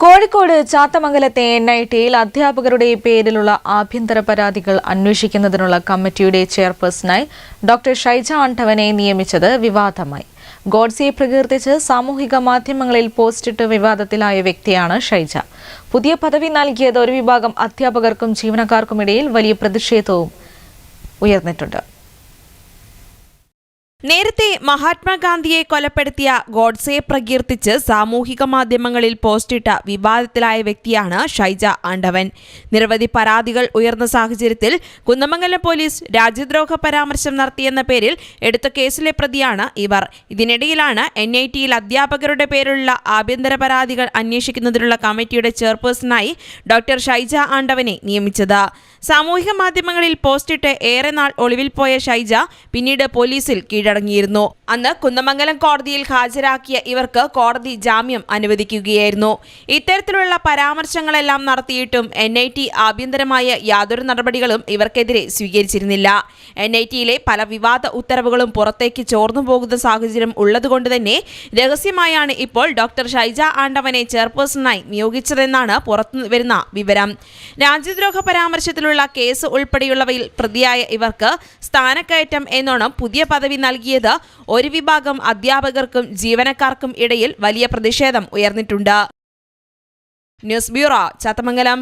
Kozhikode ചാത്തമംഗലത്തെ N I ടിയിൽ അധ്യാപകരുടെ പേരിലുള്ള ആഭ്യന്തര പരാതികൾ അന്വേഷിക്കുന്നതിനുള്ള കമ്മിറ്റിയുടെ ചെയർപേഴ്സണായി ഡോക്ടർ ഷൈജ ആണ്ടവനെ നിയമിച്ചത് വിവാദമായി. ഗോഡ്സിയെ പ്രകീർത്തിച്ച് സാമൂഹിക മാധ്യമങ്ങളിൽ പോസ്റ്റിട്ട് വിവാദത്തിലായ വ്യക്തിയാണ് ഷൈജ. പുതിയ പദവി നൽകിയത് ഒരു വിഭാഗം അധ്യാപകർക്കും ജീവനക്കാർക്കുമിടയിൽ വലിയ പ്രതിഷേധവും ഉയർന്നിട്ടുണ്ട്. നേരത്തെ മഹാത്മാഗാന്ധിയെ കൊലപ്പെടുത്തിയ ഗോഡ്സയെ പ്രകീർത്തിച്ച് സാമൂഹിക മാധ്യമങ്ങളിൽ പോസ്റ്റിട്ട വിവാദത്തിലായ വ്യക്തിയാണ് ഷൈജ ആണ്ടവൻ. നിരവധി പരാതികൾ ഉയർന്ന സാഹചര്യത്തിൽ കുന്നമംഗലം പോലീസ് രാജ്യദ്രോഹ പരാമർശം നടത്തിയെന്ന പേരിൽ എടുത്ത കേസിലെ പ്രതിയാണ് ഇവർ. ഇതിനിടയിലാണ് എൻ ഐ ടിയിൽ അധ്യാപകരുടെ പേരിലുള്ള ആഭ്യന്തര പരാതികൾ അന്വേഷിക്കുന്നതിനുള്ള കമ്മിറ്റിയുടെ ചെയർപേഴ്സണായി ഡോക്ടർ ഷൈജ ആണ്ടവനെ നിയമിച്ചത്. സാമൂഹിക മാധ്യമങ്ങളിൽ പോസ്റ്റിട്ട് ഏറെ നാൾ ഒളിവിൽ പോയ ഷൈജ പിന്നീട് പോലീസിൽ കീഴടങ്ങിയിരുന്നു അന്ന് കുന്നമംഗലം കോടതിയിൽ ഹാജരാക്കിയ ഇവർക്ക് കോടതി ജാമ്യം അനുവദിക്കുകയായിരുന്നു. ഇത്തരത്തിലുള്ള പരാമർശങ്ങളെല്ലാം നടത്തിയിട്ടും എൻ ഐ ടി ആഭ്യന്തരമായ യാതൊരു നടപടികളും ഇവർക്കെതിരെ സ്വീകരിച്ചിരുന്നില്ല. എൻ ഐ ടിയിലെ പല വിവാദ ഉത്തരവുകളും പുറത്തേക്ക് ചോർന്നു പോകുന്ന സാഹചര്യം ഉള്ളതുകൊണ്ട് തന്നെ രഹസ്യമായാണ് ഇപ്പോൾ ഡോക്ടർ ഷൈജ ആണ്ടവനെ ചെയർപേഴ്സണായി നിയോഗിച്ചതെന്നാണ് പുറത്തു വരുന്ന വിവരം. രാജ്യദ്രോഹ പരാമർശത്തിലുള്ള കേസ് ഉൾപ്പെടെയുള്ളവയിൽ പ്രതിയായ ഇവർക്ക് സ്ഥാനക്കയറ്റം എന്നോണം പുതിയ പദവി നൽകിയത് ഒരു വിഭാഗം അധ്യാപകർക്കും ജീവനക്കാർക്കും ഇടയിൽ വലിയ പ്രതിഷേധം ഉയർന്നിട്ടുണ്ട്. News bureau Chathamangalam.